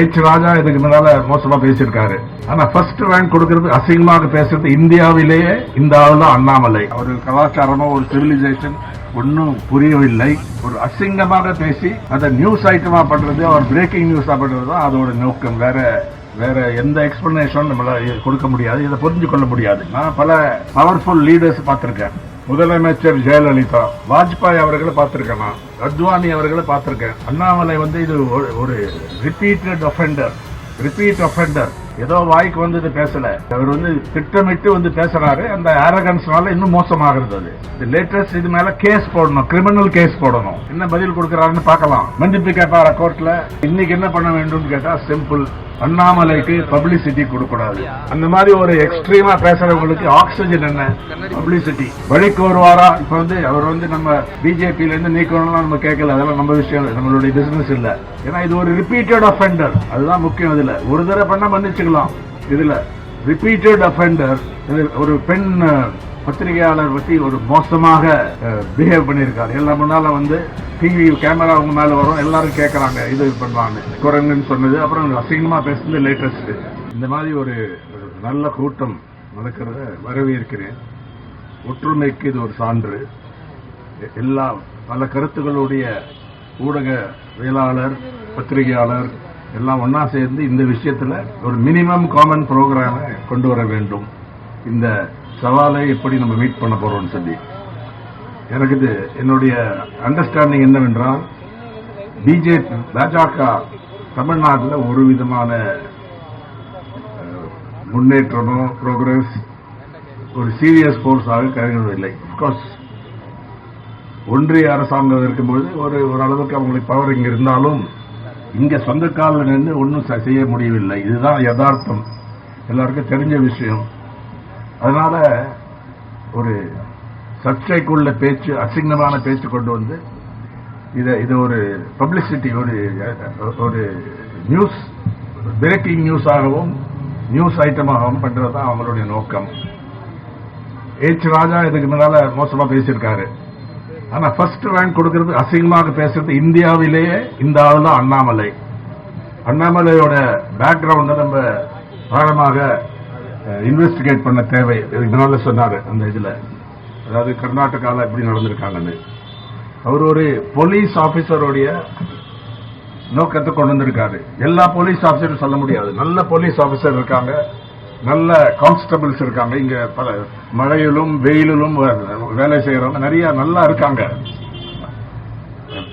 H ராஜா இதுக்கு முன்னால மோசமா பேசியிருக்காரு. ஆனா ஃபர்ஸ்ட் ரேங்க் கொடுக்கறது அசிங்கமாக பேசுறது இந்தியாவிலேயே இந்த ஆள் தான் அண்ணாமலை. ஒரு கலாச்சாரமோ ஒரு சிவிலைசேஷன் ஒன்னும் புரியவில்லை. ஒரு அசிங்கமாக பேசி அதை நியூஸ் ஐட்டமா பண்றது அவர் பிரேக்கிங் நியூஸா பண்றது தான் அதோட நோக்கம் வேற வேற எந்த எக்ஸ்பிளனேஷனும் நம்மளால கொடுக்க முடியாது இதை புரிஞ்சு கொள்ள முடியாது. நான் பல பவர்ஃபுல் லீடர்ஸ் பார்த்திருக்கேன். முதலமைச்சர் ஜெயலலிதா வாஜ்பாய் அவர்களை பார்த்துருக்கேன் நான் அத்வானி அவர்களை பார்த்துருக்கேன். அண்ணாமலை வந்து இது ஒரு- ஒரு ரிப்பீட்டட் அஃபெண்டர் ரிப்பீட் அஃபெண்டர் ஏதோ வாய்க்கு வந்து இது பேசல. அவர் வந்து திட்டமிட்டு வந்து பேசுறாரு. அந்த ஆரகன்ஸ்னால இன்னும் மோசமாகிறது அது. இது லேட்டஸ்ட் இது மேல கேஸ் போடணும். கிரிமினல் கேஸ் போடணும். என்ன பதில் கொடுக்கறாருன்னு பார்க்கலாம். மன்னிப்பு கேட்பாரா கோர்ட்ல இன்னைக்கு என்ன பண்ண வேண்டும் கேட்டா சிம்பிள் அண்ணாமலைக்கு பப்ளிசிட்டி கொடுக்கூடாது அந்த மாதிரி ஒரு எக்ஸ்ட்ரீமா பேசுறவங்களுக்கு ஆக்சிஜன் என்ன? பப்ளிசிட்டி வழிக்கு வருவாரா? இப்ப வந்து அவர் வந்து நம்ம பிஜேபியில இருந்து நீக்கணும்லாம் நம்ம கேட்கல. அதெல்லாம் நம்ம விஷயம் நம்மளுடைய பிசினஸ் இல்ல. ஏன்னா இது ஒரு ரிப்பீட்டட் அஃபெண்டர் அதுதான் முக்கியம் இதுல ஒரு தடவை பண்ணா மன்னிச்சுக்கலாம் இதுல ரிப்பீட்டட் அஃபெண்டர் ஒரு பெண் பத்திரிகையாளர் பத்தி ஒரு மோசமாக பிஹேவ் பண்ணியிருக்காரு. எல்லா முன்னால வந்து டிவி கேமரா அவங்க மேல வரும் எல்லாரும் கேட்கறாங்க இது பண்றாங்க குரங்குன்னு சொன்னது அப்புறம் அசிங்கமா பேசுனது லேட்டஸ்ட் இந்த மாதிரி ஒரு நல்ல கூட்டம் நடக்கிறத வரவேற்கிறேன். ஒற்றுமைக்கு இது ஒரு சான்று. எல்லா பல கருத்துக்களுடைய ஊடகவியலாளர் பத்திரிகையாளர் எல்லாம் ஒன்னா சேர்ந்து இந்த விஷயத்துல ஒரு மினிமம் காமன் ப்ரோக்ராமை கொண்டு வர வேண்டும். இந்த சவாலை எப்படி நம்ம மீட் பண்ண போறோம்னு சொல்லி. எனக்கு இது என்னுடைய அண்டர்ஸ்டாண்டிங் என்னவென்றால் பிஜேபி பாஜக தமிழ்நாட்டில் ஒரு விதமான முன்னேற்றமோ ப்ரோக்ரஸ் ஒரு சீரியஸ் போர்ஸாக கருதவில்லை அப்கோர்ஸ் ஒன்றிய அரசாங்கம் இருக்கும்போது ஒரு ஓரளவுக்கு அவங்களுக்கு பவர் இங்கே இருந்தாலும் இங்க சொந்த காலில் நின்று ஒன்றும் செய்ய முடியவில்லை. இதுதான் யதார்த்தம். எல்லாருக்கும் தெரிஞ்ச விஷயம். அதனால ஒரு சர்ச்சைக்குள்ள பேச்சு அசிங்கமான பேச்சு கொண்டு வந்து இதை இது ஒரு பப்ளிசிட்டி ஒரு ஒரு நியூஸ் பிரேக்கிங் நியூஸாகவும் நியூஸ் ஐட்டமாகவும் பண்றது தான் அவங்களுடைய நோக்கம். ஏச் ராஜா இதுக்கு முன்னால மோசமா பேசியிருக்காரு. ஆனா ஃபர்ஸ்ட் ரேங்க் கொடுக்கிறது அசிங்கமாக பேசுறது இந்தியாவிலேயே இந்த ஆள் அண்ணாமலை. அண்ணாமலையோட பேக்ரவுண்ட நம்ம ஆழமாக இன்வெஸ்டிகேட் பண்ண தேவை. இதுக்கு சொன்னாரு அந்த இதுல. அதாவது கர்நாடகாவில் எப்படி நடந்திருக்காங்கன்னு. அவர் ஒரு போலீஸ் ஆபீசருடைய நோக்கத்தை கொண்டு வந்திருக்காரு. எல்லா போலீஸ் ஆபீசரும் சொல்ல முடியாது. நல்ல போலீஸ் ஆபீசர் இருக்காங்க. நல்ல கான்ஸ்டபிள்ஸ் இருக்காங்க. இங்க பல மழையிலும் வெயிலிலும் வேலை செய்யறவங்க நிறைய நல்லா இருக்காங்க.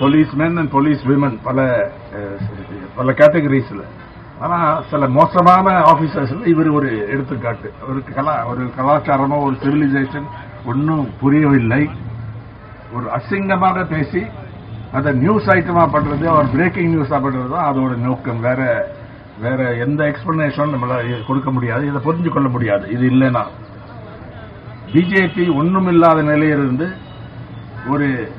Police men and police women பல பல கேட்டகரிஸ்ல ஆனா சில மோசமான ஆபீசர்ஸ்ல இவர் ஒரு எடுத்துக்காட்டு. அவருக்கு கலா ஒரு கலாச்சாரமோ ஒரு சிவிலைசேஷன் ஒன்னும் புரியவில்லை. ஒரு அசிங்கமாக பேசி அதை நியூஸ் ஐட்டமா பண்றது அவர் பிரேக்கிங் நியூஸா பண்றது தான் அதோட நோக்கம். வேற வேற எந்த எக்ஸ்பிளனேஷன் நம்மளால கொடுக்க முடியாது இதை புரிஞ்சு கொள்ள முடியாது. இது இல்லைன்னா. பிஜேபி ஒன்றுமில்லாத இல்லாத நிலையிலிருந்து ஒரு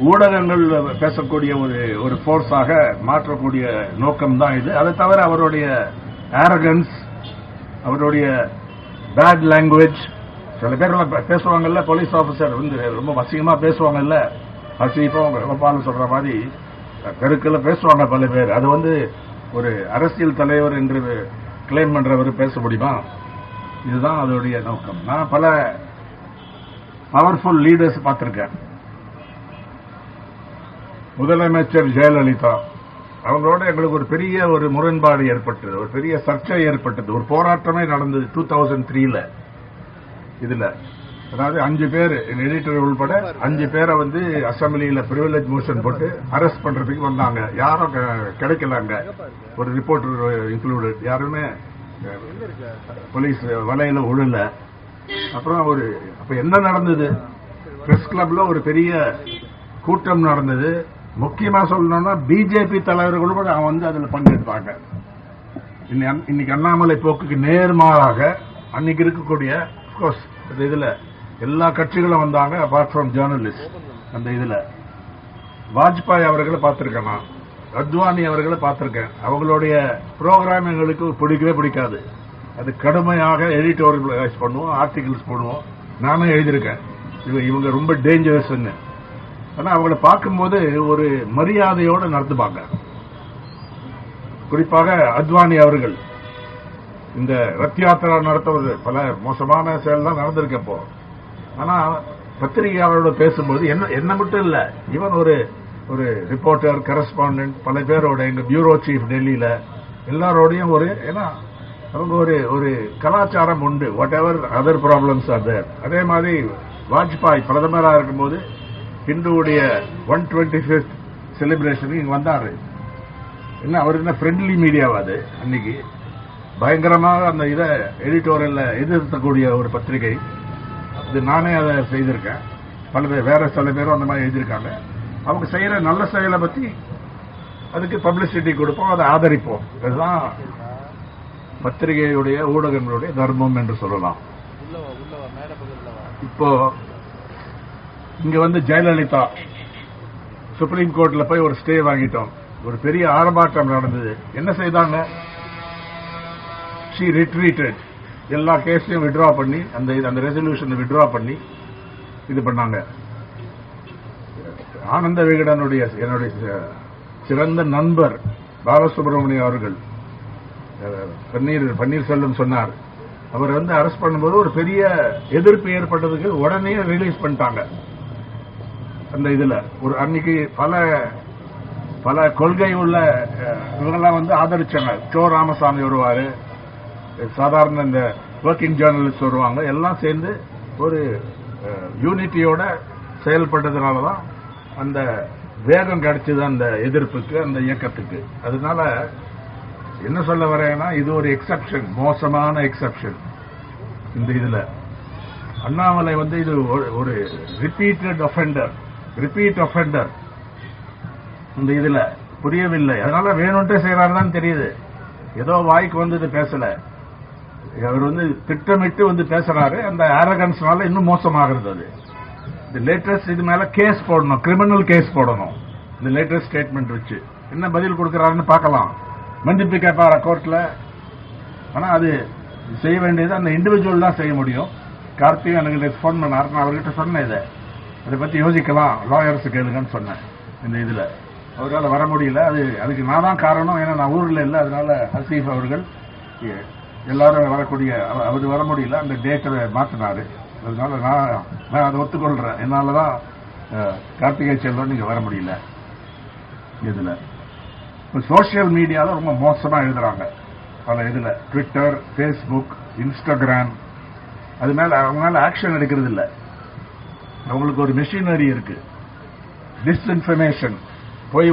ஊடகங்கள் பேசக்கூடிய ஒரு ஒரு ஃபோர்ஸாக மாற்றக்கூடிய நோக்கம்தான் இது. அதை தவிர அவருடைய ஆரகன்ஸ் அவருடைய பேட் லாங்குவேஜ் சில பேர் பேசுவாங்கல்ல போலீஸ் ஆஃபீஸர் வந்து ரொம்ப வசியமா பேசுவாங்கல்ல வசிப்பா கோபால் சொல்ற மாதிரி பெருக்கில் பேசுவாங்க பல பேர். அது வந்து ஒரு அரசியல் தலைவர் என்று கிளைம் பண்றவர் பேச முடியுமா? இதுதான் அதோடைய நோக்கம். நான் பல பவர்ஃபுல் லீடர்ஸ் பார்த்திருக்கேன். முதலமைச்சர் ஜெயலலிதா அவங்களோட எங்களுக்கு ஒரு பெரிய ஒரு முரண்பாடு ஏற்பட்டது ஒரு பெரிய சர்ச்சை ஏற்பட்டது. ஒரு போராட்டமே நடந்தது டூ தௌசண்ட் த்ரீல இதுல. அதாவது அஞ்சு பேர் எடிட்டர் உள்பட அஞ்சு பேரை வந்து அசம்பிளியில பிரிவிலேஜ் மோஷன் போட்டு அரெஸ்ட் பண்றதுக்கு வந்தாங்க. யாரும் க- கிடைக்கல அங்க ஒரு ரிப்போர்ட்டர் இன்க்ளூடட் யாருமே போலீஸ் வலையில உழல. அப்புறம் ஒரு அப்ப என்ன நடந்தது? பிரஸ் கிளப்ல ஒரு பெரிய கூட்டம் நடந்தது. முக்கியமா சொல்லணும்னா பிஜேபி தலைவர்களும் கூட அவன் வந்து அதுல பங்கெடுத்தாங்க இன்னைக்கு அண்ணாமலை போக்குக்கு நேர்மாறாக அன்னைக்கு இருக்கக்கூடிய கோர்ஸ் இதுல எல்லா கட்சிகளும் வந்தாங்க அபார்ட் ஃப்ரம் ஜேர்னலிஸ்ட் அந்த இதுல. வாஜ்பாய் அவர்களை பார்த்திருக்கேன் நான். அத்வானி அவர்களை பார்த்திருக்கேன். அவங்களுடைய ப்ரோக்ராம் எங்களுக்கு பிடிக்கவே பிடிக்காது. அது கடுமையாக எடிட்டோரியலைஸ் பண்ணுவோம் ஆர்டிகிள்ஸ் போடுவோம். நானும் எழுதியிருக்கேன். இவங்க இவங்க ரொம்ப டேஞ்சரஸ்ன்னு ஆனால் அவங்கள பார்க்கும்போது ஒரு மரியாதையோடு நடத்துப்பாங்க குறிப்பாக அத்வானி அவர்கள். இந்த ரத் யாத்திரா நடத்துவது பல மோசமான செயல் தான் நடந்திருக்கு ஆனால் பத்திரிகையாளரோட பேசும்போது என்ன என்ன மட்டும் இல்லை இவன் ஒரு ஒரு ரிப்போர்ட்டர் கரஸ்பாண்டன்ட் பல பேரோட எங்க பியூரோ சீஃப் டெல்லியில எல்லாரோடையும் ஒரு ஏன்னா அவங்க ஒரு ஒரு கலாச்சாரம் உண்டு. Whatever other problems are there அதே மாதிரி வாஜ்பாய் பிரதமராக இருக்கும்போது ஹிந்துவுடைய ஒன் டுவெண்ட்டி ஃபிஃப்த் செலிப்ரேஷனுக்கு இங்கே வந்தார். என்ன அவர் என்ன ஃப்ரெண்ட்லி மீடியாவா அது அன்னைக்கு? பயங்கரமாக அந்த இதை எடிட்டோரியல்ல எதிர்த்தக்கூடிய ஒரு பத்திரிகை. அது நானே அதை செய்திருக்கேன். பல பேர் வேற சில பேரும் அந்த மாதிரி எழுதியிருக்காங்க. அவங்க செய்யற நல்ல செயலை பத்தி அதுக்கு பப்ளிசிட்டி கொடுப்போம் அதை ஆதரிப்போம். இதுதான் பத்திரிகையுடைய ஊடகங்களுடைய தர்மம் என்று சொல்லலாம். இப்போ இங்க வந்து ஜெயலலிதா சுப்ரீம் கோர்ட்ல போய் ஒரு ஸ்டே வாங்கிட்டோம். ஒரு பெரிய ஆரம்பாட்டம் நடந்தது. என்ன செய்தாங்க? ஷி ரிட்ரீட்டட் எல்லா கேஸையும் வித்ட்ரா பண்ணி அந்த அந்த ரெசல்யூஷனை வித்ட்ரா பண்ணி இது பண்ணாங்க. ஆனந்த விகடனுடைய என்னுடைய சிறந்த நண்பர் பாலசுப்ரமணியம் அவர்கள் பன்னீர் பன்னீர்செல்வம் சொன்னார். அவர் வந்து அரெஸ்ட் பண்ணும்போது ஒரு பெரிய எதிர்ப்பு ஏற்பட்டதுக்கு உடனே ரிலீஸ் பண்ணிட்டாங்க. அந்த இதுல ஒரு அன்னைக்கு பல பல கொள்கை உள்ள இவங்கெல்லாம் வந்து ஆதரிச்சாங்க. சோ ராமசாமி வருவாரு. சாதாரண இந்த ஒர்க்கிங் ஜேர்னலிஸ்ட் வருவாங்க. எல்லாம் சேர்ந்து ஒரு யூனிட்டியோட செயல்பட்டதுனால தான் அந்த வேகம் கிடைச்சது அந்த எதிர்ப்புக்கு அந்த இயக்கத்துக்கு. அதனால என்ன சொல்ல வரேன்னா இது ஒரு எக்ஸெப்ஷன் மோசமான எக்ஸெப்ஷன் இந்த இதுல. அண்ணாமலை வந்து இது ஒரு- ஒரு ரிப்பீட்டட் அஃபெண்டர் ரிப்பீட் அஃபெண்டர் இந்த இதுல புரியவில்லை. அதனால வேணும்ட்டே செய்யறாருதான் தெரியுது. ஏதோ வாய்க்கு வந்து இது பேசல. அவர் வந்து திட்டமிட்டு வந்து பேசுறாரு. அந்த ஆரகன்ஸ்னால இன்னும் மோசமாகிறது அது. இந்த லேட்டஸ்ட் இது மேல கேஸ் போடணும் கிரிமினல் கேஸ் போடணும். இந்த லேட்டஸ்ட் ஸ்டேட்மெண்ட் வச்சு. என்ன பதில் கொடுக்குறாருன்னு பார்க்கலாம். மன்னிப்பு கேட்பாரா கோர்ட்ல ஆனா அது செய்ய வேண்டியது அந்த இண்டிவிஜுவல் தான் செய்ய முடியும். கார்த்தியும் எனக்கு ஃபோன் பண்ணார் நான் அவர்கிட்ட சொன்னேன் இதை. அதை பத்தி யோசிக்கலாம். லாயர்ஸ் கேளுங்கன்னு சொன்னேன் இந்த இதுல. அவரால் வர முடியல. அது அதுக்கு நான் தான் காரணம். ஏன்னா நான் ஊரில் இல்லை. அதனால ஹசீஃப் அவர்கள் எல்லாரும் வரக்கூடிய அவர் வர முடியல. அந்த டேட்டை மாற்றினாரு அதனால நான் நான் அதை ஒத்துக்கொள்றேன். என்னாலதான் தான் கார்த்திகை செல்வன் நீங்க வர முடியல. இதுல இப்போ சோசியல் மீடியால ரொம்ப மோசமா எழுதுறாங்க. பல இதுல. ட்விட்டர் ஃபேஸ்புக் இன்ஸ்டாகிராம் அது மேல அவங்க மேலே ஆக்ஷன் எடுக்கிறது இல்ல. அவங்களுக்கு ஒரு மிஷினரி இருக்கு. டிஸ்இன்ஃபர்மேஷன் போய்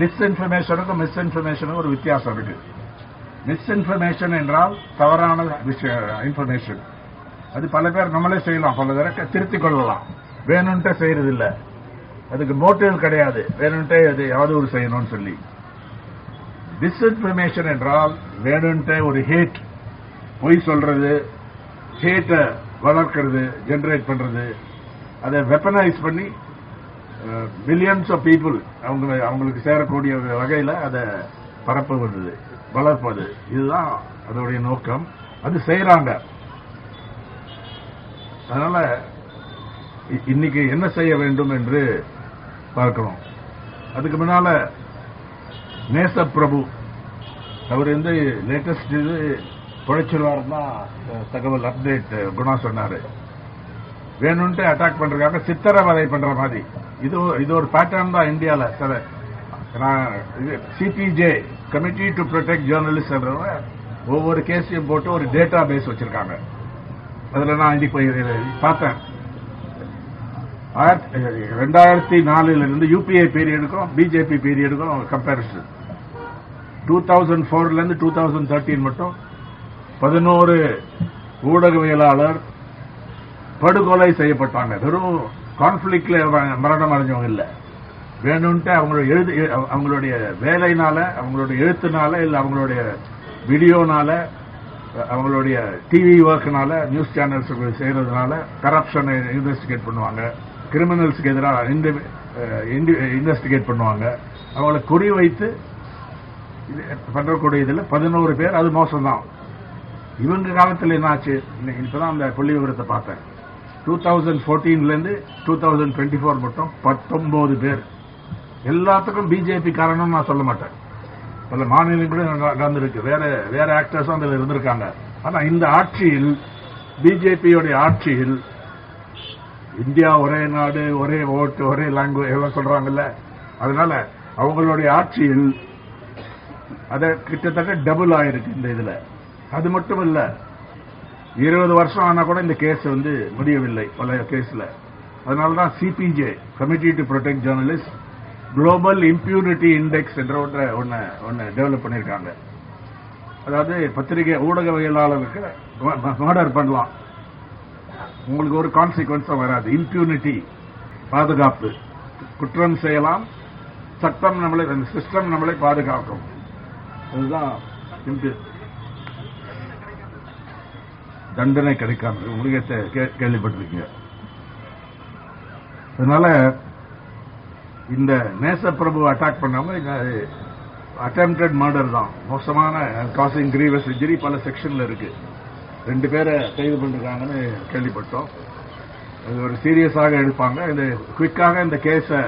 டிஸ்இன்ஃபர்மேஷனுக்கும் மிஸ்இன்ஃபர்மேஷனுக்கும் ஒரு வித்தியாசம் இருக்கு. மிஸ்இன்ஃபர்மேஷன் என்றால் தவறான இன்ஃபர்மேஷன் அது பல பேர் நம்மளே செய்யலாம் பல தடவை திருத்திக் கொள்ளலாம். வேணும்ன்ட்டு செய்யறது இல்ல அதுக்கு மோட்டிவ் கிடையாது. வேணும்ன்ட்டே அது அவதூறு செய்யணும்னு சொல்லி. டிஸ்இன்ஃபர்மேஷன் என்றால் வேணும்ட்டே ஒரு ஹேட் பொய் சொல்றது ஹேட்டை வளர்க்கறது ஜென்ரேட் பண்றது. அதை வெப்பனைஸ் பண்ணி மில்லியன்ஸ் ஆஃப் பீப்புள் அவங்க அவங்களுக்கு சேரக்கூடிய வகையில் அதை பரப்புவது வளர்ப்பது. இதுதான் அதோடைய நோக்கம். அது செய்யறாங்க அதனால இ- இன்னைக்கு என்ன செய்ய வேண்டும் என்று பார்க்கணும். அதுக்கு முன்னால நேச பிரபு அவர் வந்து லேட்டஸ்ட் இது பிழைச்சிருவாருன்னா தான் தகவல் அப்டேட் குணா சொன்னாரு. வேணும்ட்டு அட்டாக் பண்றதுக்காக சித்திரவதை பண்ற மாதிரி. இது ஒரு- இது ஒரு பேட்டர்ன் தான் இந்தியால. சில CPJ committee to protect journalist ஒவ்வொரு கேஸையும் போட்டு ஒரு டேட்டா பேஸ் வச்சிருக்காங்க. அதுல நான் இன்னைக்கு போய் பார்த்தேன். ரெண்டாயிரத்தி நாலுல இருந்து யூபிஏ பீரியடுக்கும் பிஜேபி பீரியடுக்கும் கம்பேரிசன் டூ தௌசண்ட் ஃபோர்ல இருந்து டூ தௌசண்ட் தேர்ட்டீன் மட்டும் பதினோரு ஊடகவியலாளர் படுகொலை செய்யப்பட்டாங்க. வெறும் கான்ஃபிளிக்ல மரணம் அடைஞ்சவங்க இல்லை. வேணும்ட்டு அவங்களோட எழுது அவங்களுடைய வேலையினால அவங்களுடைய எழுத்துனால இல்லை அவங்களுடைய வீடியோனால அவங்களுடைய டிவி ஒர்க்னால நியூஸ் சேனல்ஸ் செய்யறதுனால கரப்ஷனை இன்வெஸ்டிகேட் பண்ணுவாங்க. கிரிமினல்ஸ்க்கு எதிராக இன்வெஸ்டிகேட் பண்ணுவாங்க. அவங்கள குறி வைத்து இது இதில் பதினோரு பேர் அது மோசம்தான். இவங்க காலத்தில் என்னாச்சு? இன்னைக்கு இப்பதான் அந்த புள்ளி விவரத்தை பார்த்தேன். டூ தௌசண்ட் ஃபோர்டீன்லேருந்து டூ தௌசண்ட் டுவெண்ட்டி ஃபோர் மட்டும் பத்தொன்பது பேர். எல்லாத்துக்கும் பிஜேபி காரணம் நான் சொல்ல மாட்டேன். பல மாநிலங்களும் நட- நடந்திருக்கு வேற வேற ஆக்டர்ஸும் அதில் இருந்திருக்காங்க. ஆனால் இந்த ஆட்சியில் பிஜேபியோடைய ஆட்சியில் இந்தியா ஒரே நாடு ஒரே ஓட்டு ஒரே லாங்குவேஜ் எல்லாம் சொல்றாங்கல்ல. அதனால அவங்களுடைய ஆட்சியில் அதை கிட்டத்தட்ட டபுள் ஆயிருக்கு இந்த இதுல. அது மட்டும் இல்ல இருபது வருஷம் ஆனா கூட இந்த கேஸ் வந்து முடியவில்லை பல கேஸ்ல அதனாலதான் CPJ committee to protect journalist global impunity index என்ற ஒன்றை ஒன்னு ஒன்னு டெவலப் பண்ணியிருக்காங்க. அதாவது பத்திரிகை ஊடகவியலாளருக்கு மர்டர் பண்ணலாம். உங்களுக்கு ஒரு கான்சிக்வன்ஸும் வராது. இம்ப்யூனிட்டி பாதுகாப்பு. குற்றம் செய்யலாம். சட்டம் நம்மளை அந்த சிஸ்டம் நம்மளை பாதுகாக்கும். அதுதான் தண்டனை கிடைக்காம. உங்களுக்கு கேள்விப்பட்டிருக்கீங்க. அதனால இந்த நேசப்பிரபு அட்டாக் பண்ணாம அட்டெம்டட் மர்டர் தான். மோசமான காசிங் கிரீவஸ் இன்ஜுரி பல செக்ஷன்ல இருக்கு. ரெண்டு பேரை கைது பண்ணிருக்காங்கன்னு கேள்விப்பட்டோம். அது ஒரு சீரியஸாக எடுப்பாங்க. இது குவிக்காக இந்த கேஸை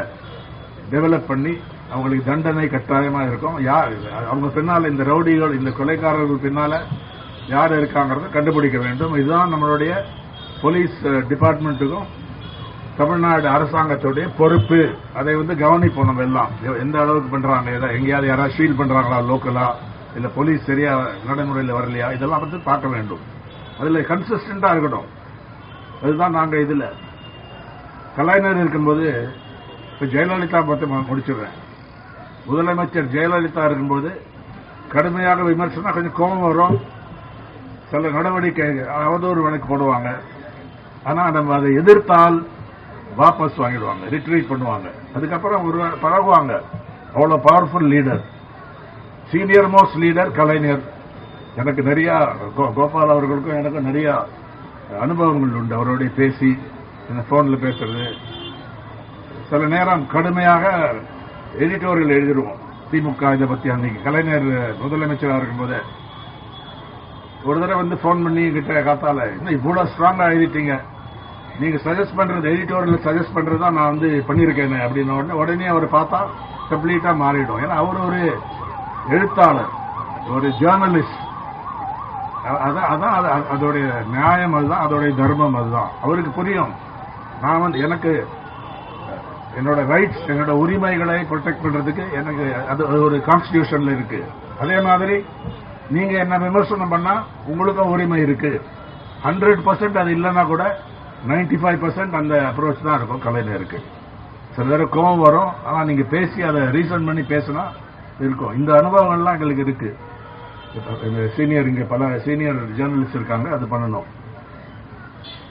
டெவலப் பண்ணி அவங்களுக்கு தண்டனை கட்டாயமா இருக்கும். யார் அவங்க பின்னால இந்த ரவுடிகள் இந்த கொலைக்காரர்கள் பின்னால யார் இருக்காங்கிறத கண்டுபிடிக்க வேண்டும். இதுதான் நம்மளுடைய போலீஸ் டிபார்ட்மெண்ட்டுக்கும் தமிழ்நாடு அரசாங்கத்துடைய பொறுப்பு. அதை வந்து கவனிப்போம் நம்ம எல்லாம். எந்த அளவுக்கு பண்றாங்க எங்கேயாவது யாராவது ஷீல் பண்றாங்களா லோக்கலா இல்ல போலீஸ் சரியா நடைமுறையில் வரலையா? இதெல்லாம் வந்து பார்க்க வேண்டும். அதுல கன்சிஸ்டண்டா இருக்கணும். அதுதான் நாங்க இதுல. கலைஞர் இருக்கும்போது இப்ப ஜெயலலிதா பத்தி நான் முடிச்சிடுறேன். முதலமைச்சர் ஜெயலலிதா இருக்கும்போது கடுமையாக விமர்சனம் கொஞ்சம் கோபம் வரும். சில நடவடிக்கை அவதூறு வழக்கு போடுவாங்க. ஆனா நம்ம அதை எதிர்த்தால் வாபஸ் வாங்கிடுவாங்க ரிட்ரீட் பண்ணுவாங்க. அதுக்கப்புறம் ஒரு பழகுவாங்க. அவ்வளோ powerful leader senior most leader Kalaignar. எனக்கு நிறைய கோ- கோபால் அவர்களுக்கும் எனக்கும் நிறைய அனுபவங்கள் உண்டு. அவரோடைய பேசி போன்ல பேசுறது. சில நேரம் கடுமையாக எடிட்டோரியல் எழுதிடுவோம். திமுக இதை பத்தி அன்னைக்கு கலைஞர் முதலமைச்சராக இருக்கும்போது. ஒரு தடவை வந்து ஃபோன் பண்ணி கிட்ட காத்தால இன்னும் இவ்வளவு ஸ்ட்ராங்கா எழுதிட்டீங்க? நீங்கள் சஜஸ்ட் பண்ணுறது எடிட்டோரியல் சஜஸ்ட் பண்ணுறது தான் நான் வந்து பண்ணியிருக்கேன் அப்படின்ன உடனே உடனே அவர் பார்த்தா கம்ப்ளீட்டாக மாறிடும். ஏன்னா அவர் ஒரு எழுத்தாளர் ஒரு ஜேர்னலிஸ்ட் அதான் அதான் அது- அதோடைய நியாயம் அதுதான் அதோடைய தர்மம் அதுதான். அவருக்கு புரியும். நான் வந்து எனக்கு என்னோட ரைட்ஸ் என்னோட உரிமைகளை ப்ரொடெக்ட் பண்ணுறதுக்கு எனக்கு அது ஒரு கான்ஸ்டியூஷனில் இருக்கு. அதே மாதிரி நீங்கள் என்ன விமர்சனம் பண்ணால் உங்களுக்கும் உரிமை இருக்கு. ஹண்ட்ரட் பர்சன்ட் அது இல்லைன்னா கூட 95% ஃபைவ் பர்சன்ட் அந்த அப்ரோச் தான் இருக்கும் கலைஞருக்கு சில தடவை கோபம் வரும். ஆனால் நீங்க பேசி அதை ரீசன் பண்ணி பேசினா இருக்கும். இந்த அனுபவங்கள்லாம் எங்களுக்கு இருக்கு. சீனியர் இங்க பல சீனியர் ஜேர்னலிஸ்ட் இருக்காங்க அது பண்ணணும்.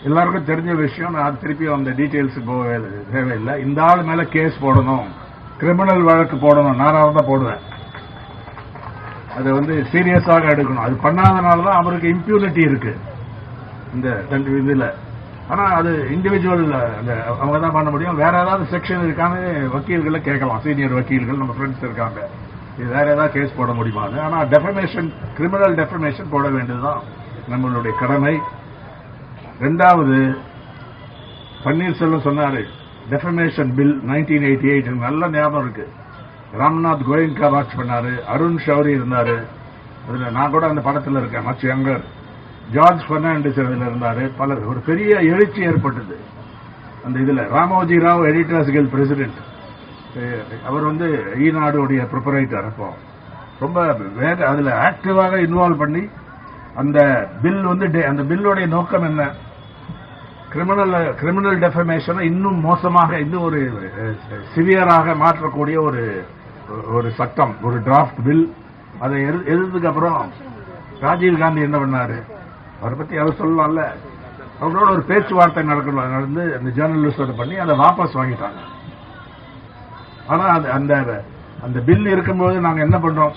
எல்லாருக்கும் தெரிஞ்ச விஷயம் நான் திருப்பி அந்த டீட்டெயில்ஸ் போக தேவையில்லை. இந்த ஆள் மேல கேஸ் போடணும். கிரிமினல் வழக்கு போடணும். நானாக தான் போடுவேன். அதை வந்து சீரியஸாக எடுக்கணும். அது பண்ணாதனால தான் அவருக்கு இம்ப்யூனிட்டி இருக்கு. இந்த இதில். ஆனா அது இண்டிவிஜுவல் அந்த அவங்க தான் பண்ண முடியும். வேற ஏதாவது செக்ஷன் இருக்கான்னு வக்கீல்களை கேட்கலாம். சீனியர் வக்கீல்கள் நம்ம ஃப்ரெண்ட்ஸ் இருக்காங்க. இது வேற ஏதாவது கேஸ் போட முடியுமான்னு. ஆனா டெஃபமேஷன் கிரிமினல் டெஃபமேஷன் போட வேண்டியதுதான் நம்மளுடைய கடமை. ரெண்டாவது பன்னீர்செல்வம் சொன்னாரு defamation bill nineteen eighty eight நல்ல ஞாபகம் இருக்கு. ராம்நாத் கோயங்கா வாட்ச் பண்ணாரு. அருண் ஷௌரி இருந்தாரு. அதுல நான் கூட அந்த படத்துல இருக்கேன். மச் யங்கர் ஜார்ஜ் பெர்னாண்டஸ் அதில் இருந்தார். பல ஒரு பெரிய எழுச்சி ஏற்பட்டது. அந்த இதில் Ramoji Rao editors guild president. அவர் வந்து ஈநாடுடைய ப்ரிப்பரேட்டர் அப்போ. ரொம்ப வேக அதில் ஆக்டிவாக இன்வால்வ் பண்ணி அந்த பில் வந்து அந்த பில்லுடைய நோக்கம் என்ன? கிரிமினல் கிரிமினல் டெஃபமேஷனை இன்னும் மோசமாக இன்னும் ஒரு சிவியராக மாற்றக்கூடிய ஒரு ஒரு சட்டம் ஒரு டிராஃப்ட் பில் அதை எழுதுக்கு அப்புறம் ராஜீவ் காந்தி என்ன பண்ணாரு? அவரை பத்தி அவர் சொல்லலாம்ல அவங்களோட ஒரு பேச்சுவார்த்தை நடக்கணும். நடந்து அந்த ஜேர்னலிஸ்டோட பண்ணி அதை வாபஸ் வாங்கிட்டாங்க. ஆனா அது அந்த அந்த பில் இருக்கும்போது நாங்க என்ன பண்றோம்?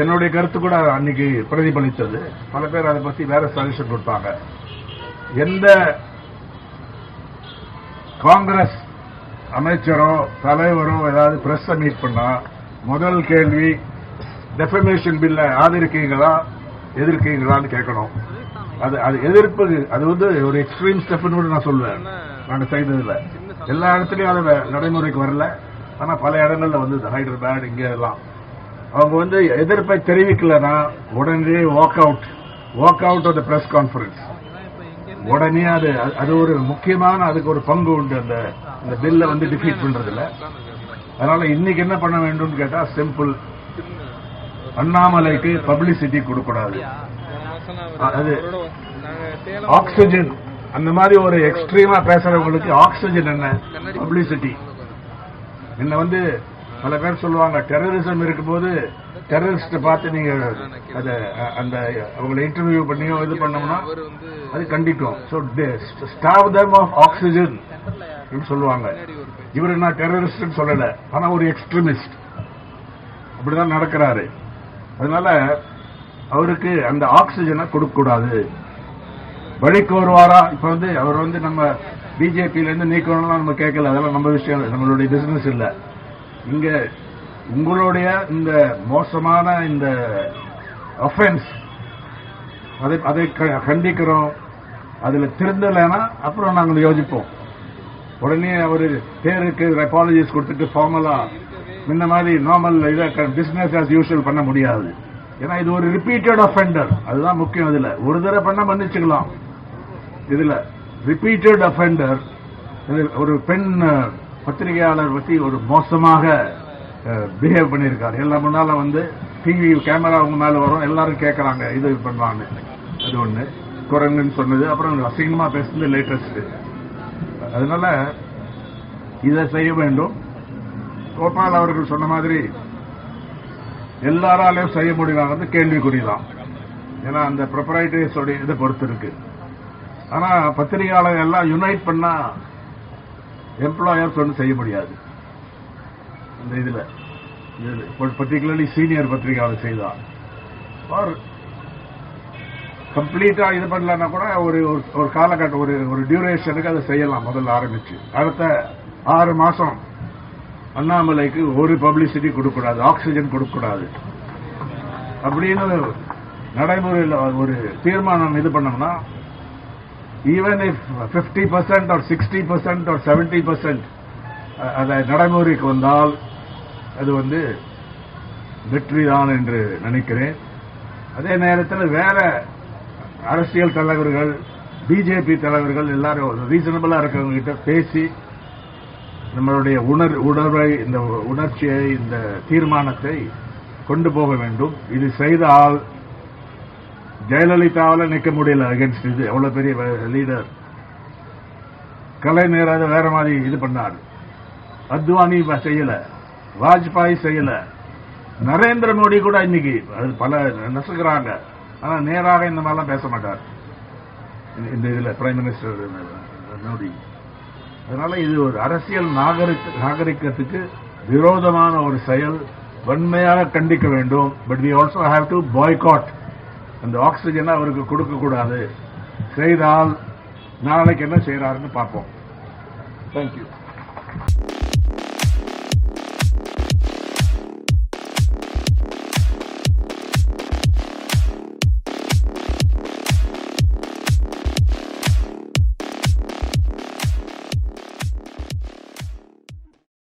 என்னுடைய கருத்து கூட அன்னைக்கு பிரதிபலித்தது. பல பேர் அதை பத்தி வேற சஜஷன் கொடுத்தாங்க எந்த காங்கிரஸ் அமைச்சரோ தலைவரோ ஏதாவது பிரஸ் மீட் பண்ணா முதல் கேள்வி டெஃபமேஷன் பில்ல ஆதரிக்கீங்களா எதிர்க்கீங்களான்னு கேட்கணும். அது அது எதிர்ப்பு அது வந்து ஒரு எக்ஸ்ட்ரீம் ஸ்டெப்னு கூட நான் சொல்லுவேன். நாங்க செய்ததில்ல. எல்லா இடத்துலயும் அது நடைமுறைக்கு வரல. ஆனா பல இடங்கள்ல வந்து ஹைதராபாத் இங்க எல்லாம். அவங்க வந்து எதிர்ப்பை தெரிவிக்கலன்னா உடனே walk out walk out of the press conference உடனே அது அது ஒரு முக்கியமான அதுக்கு ஒரு பங்கு உண்டு. அந்த அந்த பில்லை வந்து டிஃபீட் பண்றதுல அதனால இன்னைக்கு என்ன பண்ண வேண்டும் கேட்டா சிம்பிள் அண்ணாமலைக்கு பப்ளிசிட்டி கொடுக்கூடாது அது ஆக்சிஜன் அந்த மாதிரி ஒரு எக்ஸ்ட்ரீமா பேசுறவங்களுக்கு ஆக்சிஜன் என்ன? பப்ளிசிட்டி என்ன வந்து பல பேர் சொல்லுவாங்க டெரரிசம் இருக்கும்போது டெரரிஸ்ட் பார்த்து நீங்க அத அந்த அவங்களை இன்டர்வியூ பண்ணியோ இது பண்ணோம்னா அது கண்டிக்கும். So stop them of oxygen சொல்லுவாங்க. இவர் நான் டெரரிஸ்ட் சொல்லல ஆனா ஒரு எக்ஸ்ட்ரீமிஸ்ட் அப்படிதான் நடக்கிறாரு. அதனால அவருக்கு அந்த ஆக்சிஜனை கொடுக்கக்கூடாது. வழிக்கு வருவாரா? இப்ப வந்து அவர் வந்து நம்ம பிஜேபியில இருந்து நீக்கணும்லாம் நம்ம கேட்கல. அதெல்லாம் நம்ம விஷயம் நம்மளுடைய பிசினஸ் இல்லை. இங்க உங்களுடைய இந்த மோசமான இந்த அஃபென்ஸ் அதை அதை கண்டிக்கிறோம். அதுல திருந்தலைன்னா அப்புறம் நாங்கள் யோசிப்போம். உடனே அவர் பேருக்கு அப்பாலஜிஸ் கொடுத்துட்டு ஃபார்மலா முன்ன மாதிரி நார்மல் இதை பிசினஸ் ஆஸ் யூஷுவல் பண்ண முடியாது. ஏன்னா இது ஒரு ரிப்பீட்டட் அஃபெண்டர் அதுதான் முக்கியம் இதுல. ஒரு தடவை பண்ண மன்னிச்சுக்கலாம். இதுல ரிப்பீட்டட் அஃபெண்டர் ஒரு பெண் பத்திரிகையாளர் பத்தி ஒரு மோசமாக பிஹேவ் பண்ணியிருக்காரு. எல்லா முன்னால வந்து டிவி கேமரா அவங்க மேல வரும். எல்லாரும் கேட்கறாங்க இது பண்றாங்க அது ஒண்ணு. குரங்குன்னு சொன்னது. அப்புறம் அசிங்கமா பேசுனது லேட்டஸ்ட் அதனால இதை செய்ய வேண்டும். கோபால் அவர்கள் சொன்ன மாதிரி எல்லாராலையும் செய்ய முடியுமாங்கிறது கேள்விக்குறிதான். ஏன்னா அந்த ப்ரொப்பரைட்டர்ஸ் இதை பொறுத்து இருக்கு ஆனா பத்திரிகையாளர் எல்லாம் யுனைட் பண்ணா எம்ப்ளாயர்ஸ் ஒன்றும் செய்ய முடியாது. இந்த இதுல. பர்டிகுலர்லி சீனியர் பத்திரிகையாளர் செய்தார் ஆர் கம்ப்ளீட்டா இது பண்ணலன்னா கூட ஒரு ஒரு- ஒரு காலகட்டம் ஒரு ஒரு டியூரேஷனுக்கு அதை செய்யலாம் முதல்ல ஆரம்பிச்சு. அடுத்த ஆறு மாசம் அண்ணாமலைக்கு ஒரு பப்ளிசிட்டி கொடுக்கக்கூடாது ஆக்சிஜன் கொடுக்கக்கூடாது. அப்படின்னு நடைமுறையில் ஒரு தீர்மானம் இது பண்ணோம்னா even if fifty percent or sixty percent or seventy percent அதை நடைமுறைக்கு வந்தால் அது வந்து வெற்றிதான் என்று நினைக்கிறேன். அதே நேரத்தில் வேற அரசியல் தலைவர்கள் பிஜேபி தலைவர்கள் எல்லாரும் ரீசனபிளா இருக்கிறவங்க கிட்ட பேசி நம்மளுடைய உணர் உணர்வை இந்த உணர்ச்சியை இந்த தீர்மானத்தை கொண்டு போக வேண்டும். இது செய்தால் ஜெயலலிதாவில் நிற்க முடியல அகேன்ஸ்ட் இது. எவ்வளவு பெரிய லீடர் கலை அதை வேற மாதிரி இது பண்ணார். அத்வானி செய்யல. வாஜ்பாய் செய்யல. நரேந்திர மோடி கூட இன்னைக்கு அது பல நசுக்கிறாங்க. ஆனா நேராக இந்த மாதிரிலாம் பேச மாட்டார். இந்த- இந்த இதுல பிரைம் மினிஸ்டர் மோடி. அதனால இது ஒரு அரசியல் நாகரிக நாகரிகத்துக்கு விரோதமான ஒரு செயல். வன்மையாக கண்டிக்க வேண்டும். But we also have to boycott அந்த ஆக்சிஜனை அவருக்கு கொடுக்கக்கூடாது செய்தால் நாளைக்கு என்ன செய்யறாருன்னு பார்ப்போம். தேங்க்யூ